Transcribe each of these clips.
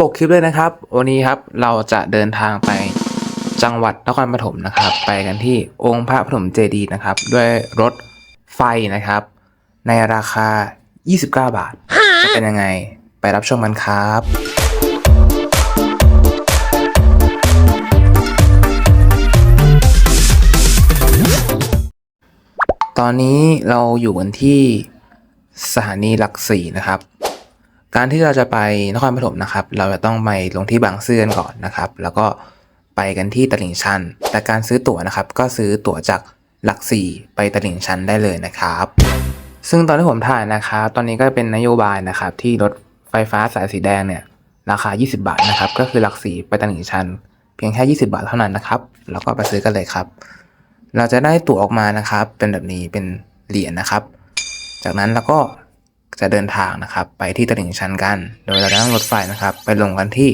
ปกคลิปเลยนะครับ วันนี้ครับเราจะเดินทางไปจังหวัดนครปฐมนะครับ ไปกันที่องค์พระปฐมเจดีย์นะครับ ด้วยรถไฟนะครับ ในราคา 29 บาท จะเป็นยังไงไปรับชมกันครับตอนนี้เราอยู่กันที่สถานีหลักสี่นะครับ การที่เราจะไปนครปฐมนะครับ เราจะต้องไปลงที่บางซื่อกันก่อนนะครับ แล้วก็ไปกันที่ตลิ่งชัน แต่การซื้อตั๋วนะครับ ก็ซื้อตั๋วจากหลักสี่ไปตลิ่งชันได้เลยนะครับ ซึ่งตอนที่ผมถ่ายนะครับ ตอนนี้ก็เป็นนโยบายนะครับ ที่รถไฟฟ้าสายสีแดงเนี่ยราคา 20 บาทนะครับ ก็คือหลักสี่ไปตลิ่งชัน เพียงแค่ 20 บาทเท่านั้นนะครับ แล้วก็ไปซื้อกันเลยครับ เราจะได้ตั๋วออกมานะครับ เป็นแบบนี้เป็นเหรียญนะครับ จากนั้นเราก็ จะเดินทางนะครับไปที่ตลิ่งชันกัน โดยเราจะนั่งรถไฟนะครับไปลงกันที่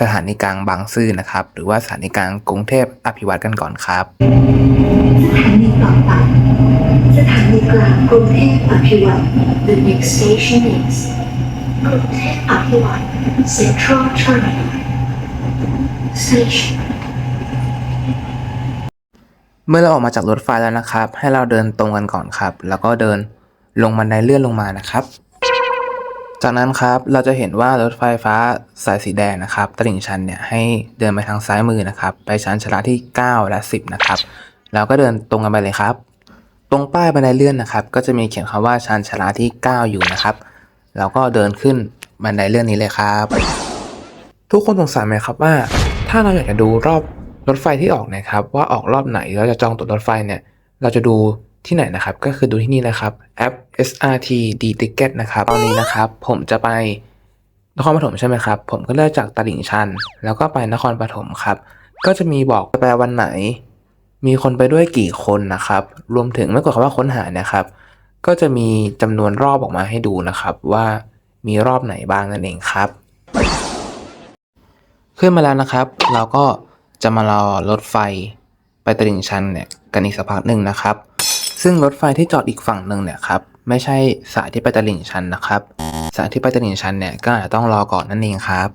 สถานีกลางบางซื่อนะครับ หรือว่าสถานีกลางกรุงเทพอภิวัตกันก่อนครับ สถานีต่อไปสถานีกลางกรุงเทพอภิวัต The next station is กรุงเทพอภิวัต Central Terminal Station เมื่อเราออกมาจากรถไฟแล้วนะครับ ให้เราเดินตรงกันก่อนครับ แล้วก็เดิน ลงบันไดเลื่อนลงมานะครับ จากนั้นครับเราจะเห็นว่ารถไฟฟ้าสายสีแดงนะครับ ตลิ่งชันเนี่ยให้เดินไปทางซ้ายมือนะครับ ไปชั้นชลาที่ 9 และ 10 นะครับ แล้วก็เดินตรงกันไปเลยครับ ตรงป้ายบันไดเลื่อนนะครับ ก็จะมีเขียนคำว่าชั้นชลาที่ 9 อยู่นะครับ แล้วก็เดินขึ้นบันไดเลื่อนนี้เลยครับ ทุกคนสงสัยไหมครับว่า ถ้าเราอยากจะดูรอบรถไฟที่ออกนะครับ ว่าออกรอบไหนเราจะจองตั๋วรถไฟเนี่ย เราจะดู ที่ไหนนะครับ ก็คือดูที่นี่นะครับแอป SRT D Ticket นะครับตอนนี้นะครับ ผมจะไปนครปฐมใช่ไหมครับ ผมก็เลือกจากตลิ่งชัน แล้วก็ไปนครปฐมครับ ก็จะมีบอกแปลวันไหน มีคนไปด้วยกี่คนนะครับ รวมถึงเมื่อกดคำว่าค้นหานะครับ ก็จะมีจำนวนรอบออกมาให้ดูนะครับ ว่ามีรอบไหนบ้างนั่นเองครับ ขึ้นมาแล้วนะครับ เราก็จะมารอรถไฟไปตลิ่งชันเนี่ยกันอีกสักพักหนึ่งนะครับ ซึ่งรถไฟที่จอดอีกฝั่งหนึ่งเนี่ยครับไม่ใช่สายที่ไปตลิ่งชันนะครับสายที่ไปตลิ่งชันเนี่ยก็อาจจะต้องรอก่อนนั่นเองครับ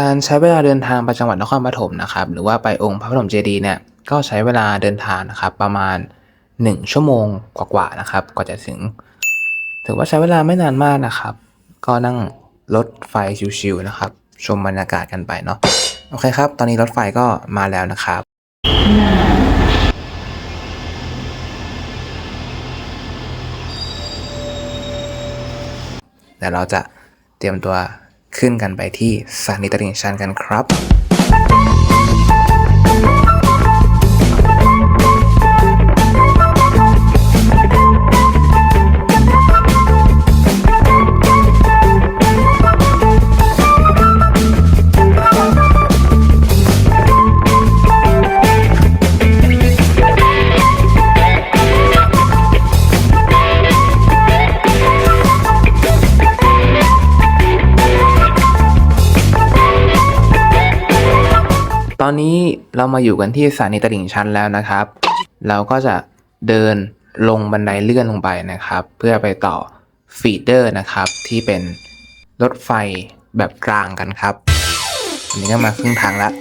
การใช้เวลาเดินทางไปจังหวัดนครปฐมนะครับหรือว่าไปองค์พระปฐมเจดีย์เนี่ยก็ใช้เวลาเดินทางนะครับประมาณ 1 ชั่วโมงกว่าๆนะครับกว่าจะถึง ถือว่าใช้เวลาไม่นานมากนะครับ ก็นั่งรถไฟชิวๆนะครับ ชมบรรยากาศกันไปเนาะโอเคครับ ตอนนี้รถไฟก็มาแล้วนะครับ เดี๋ยวเราจะเตรียมตัวขึ้นกันไปที่สถานีตลิ่งชันกันครับ อนนี้เรามาอยู่กันที่สถานีตลิ่งชันแล้วนะครับ เราก็จะเดินลงบันไดเลื่อนลงไปนะครับ เพื่อไปต่อฟีเดอร์นะครับ ที่เป็นรถไฟแบบกลางกันครับอันนี้ก็มาครึ่งทางแล้ว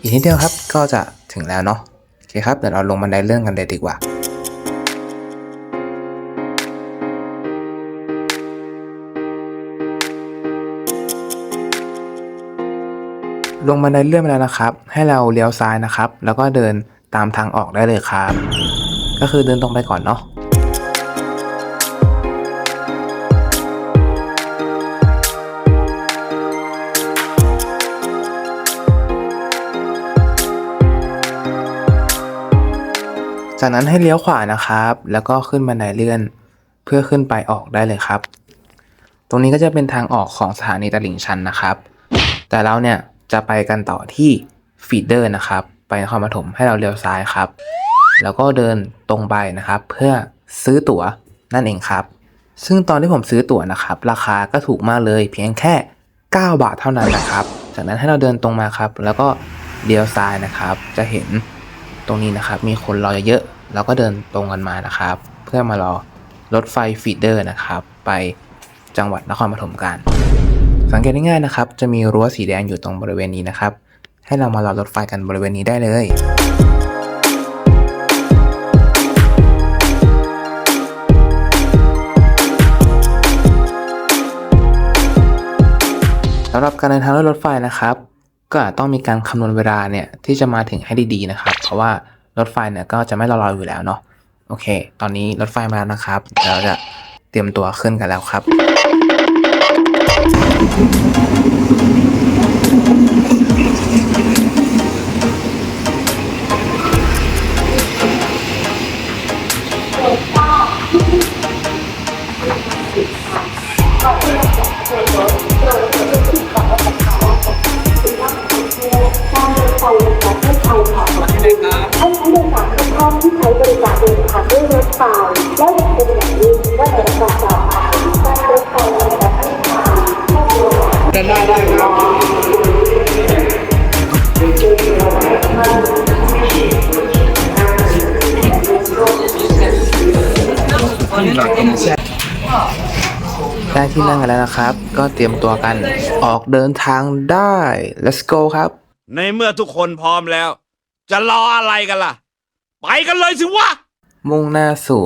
อีกนิดเดียวครับก็จะถึงแล้วเนาะโอเคครับเดี๋ยวเราลงบันไดเลื่อนกันเลยดีกว่า ลงบันไดเลื่อนไปแล้วนะครับ ให้เราเลี้ยวซ้ายนะครับ แล้วก็เดินตามทางออกได้เลยครับ ก็คือเดินตรงไปก่อนเนาะจากนั้นให้เลี้ยวขวานะครับ แล้วก็ขึ้นบันไดเลื่อน เพื่อขึ้นไปออกได้เลยครับ ตรงนี้ก็จะเป็นทางออกของสถานีตลิ่งชันนะครับ แต่เราเนี่ย จะไปกันต่อที่ฟีดเดอร์นะครับ ไปนครปฐมให้เราเลี้ยวซ้ายครับ แล้วก็เดินตรงไปนะครับ เพื่อซื้อตั๋วนั่นเองครับ ซึ่งตอนที่ผมซื้อตั๋วนะครับ ราคาก็ถูกมากเลยเพียงแค่ 9 บาทเท่านั้นนะครับ จากนั้นให้เราเดินตรงมาครับ แล้วก็เลี้ยวซ้ายนะครับ จะเห็นตรงนี้นะครับ มีคนรอเยอะๆเราก็เดินตรงกันมานะครับ เพื่อมารอรถไฟฟีดเดอร์นะครับ ไปจังหวัดนครปฐมกัน สังเกตได้ง่ายนะครับ จะมีรั้วสีแดงอยู่ตรงบริเวณนี้นะครับ ให้เรามารอรถไฟกันบริเวณนี้ได้เลยสำหรับการเดินทางด้วยรถไฟนะครับ ก็อาจต้องมีการคำนวณเวลาเนี่ยที่จะมาถึงให้ดีๆนะครับ เพราะว่ารถไฟเนี่ยก็จะไม่รอๆอยู่แล้วเนาะโอเค ตอนนี้รถไฟมาแล้วนะครับเราจะเตรียมตัวขึ้นกันแล้วครับ ให้ ที่นั่งกันแล้วนะครับ ก็เตรียมตัวกันออกเดินทางได้ let's go ครับ ในเมื่อทุกคนพร้อมแล้ว จะรออะไรกันล่ะ ไปกันเลยสิวะ มุ่งหน้าสู่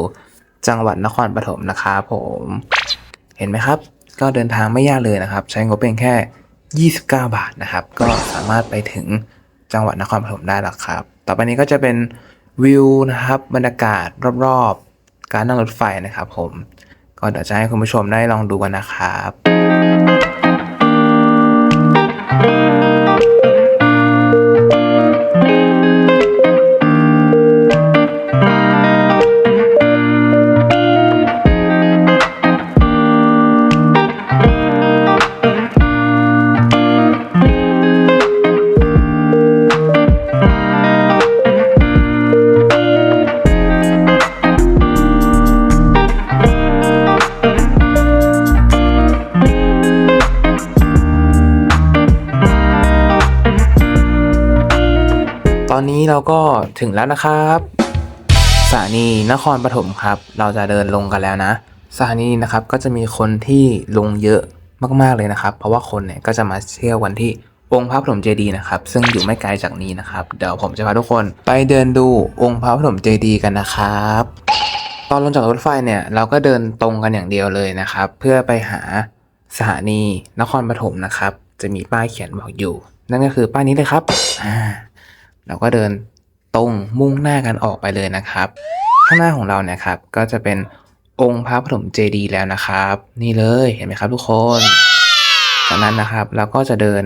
จังหวัดนครปฐมนะครับผม เห็นไหมครับ ก็เดินทางไม่ยากเลยนะครับ ใช้งบเพียงแค่ 29 บาทนะครับ ก็สามารถไปถึงจังหวัดนครปฐมได้แล้วครับ ต่อไปนี้ก็จะเป็นวิวนะครับบรรยากาศรอบๆ การนั่งรถไฟนะครับผม ก็เดี๋ยวจะให้คุณผู้ชมได้ลองดูกันนะครับ เราก็ถึงแล้วนะครับสถานีนครปฐมครับ เราจะเดินลงกันแล้วนะสถานีนะครับก็จะมีคนที่ลงเยอะมากๆเลยนะครับ เพราะว่าคนเนี่ยก็จะมาเที่ยววันที่องค์พระปฐมเจดีย์นะครับ ซึ่งอยู่ไม่ไกลจากนี้นะครับเดี๋ยวผมจะพาทุกคนไปเดินดูองค์พระปฐมเจดีย์กันนะครับ ตอนลงจากรถไฟเนี่ยเราก็เดินตรงกันอย่างเดียวเลยนะครับ เพื่อไปหาสถานีนครปฐมนะครับ จะมีป้ายเขียนบอกอยู่ นั่นก็คือป้ายนี้เลยครับอ่า เราก็เดินตรงมุ่งหน้ากันออกไปเลยนะครับ ข้างหน้าของเราเนี่ยครับก็จะเป็นองค์พระปฐมเจดีย์แล้วนะครับ นี่เลยเห็นไหมครับทุกคนจากนั้นนะครับเราก็จะเดิน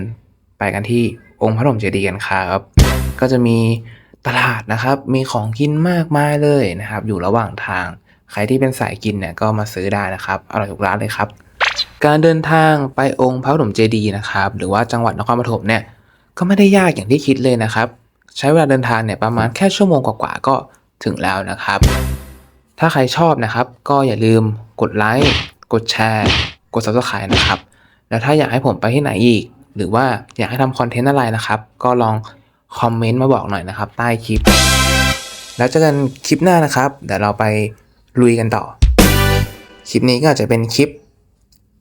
ไปกันที่องค์พระปฐมเจดีย์กันครับ ก็จะมีตลาดนะครับมีของกินมากมายเลยนะครับ อยู่ระหว่างทาง ใครที่เป็นสายกินเนี่ยก็มาซื้อได้นะครับอร่อยทุกร้านเลยครับ การเดินทางไปองค์พระปฐมเจดีย์นะครับ หรือว่าจังหวัดนครปฐมเนี่ยก็ไม่ได้ยากอย่างที่คิดเลยนะครับ ใช้เวลาเดินทางเนี่ยประมาณแค่ชั่วโมงกว่าๆก็ถึงแล้วนะครับ ถ้าใครชอบนะครับ ก็อย่าลืมกดไลค์กดแชร์ กด subscribe นะครับ แล้วถ้าอยากให้ผมไปที่ไหนอีก หรือว่าอยากให้ทำคอนเทนต์อะไรนะครับ ก็ลองคอมเมนต์มาบอกหน่อยนะครับ ใต้คลิป แล้วเจอกันคลิปหน้านะครับ เดี๋ยวเราไปลุยกันต่อ คลิปนี้ก็อาจจะเป็นคลิป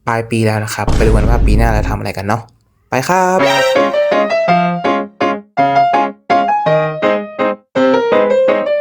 ปลายปีแล้วนะครับ ไปดูกันว่าปีหน้าเราทำอะไรกันเนาะ ไปครับ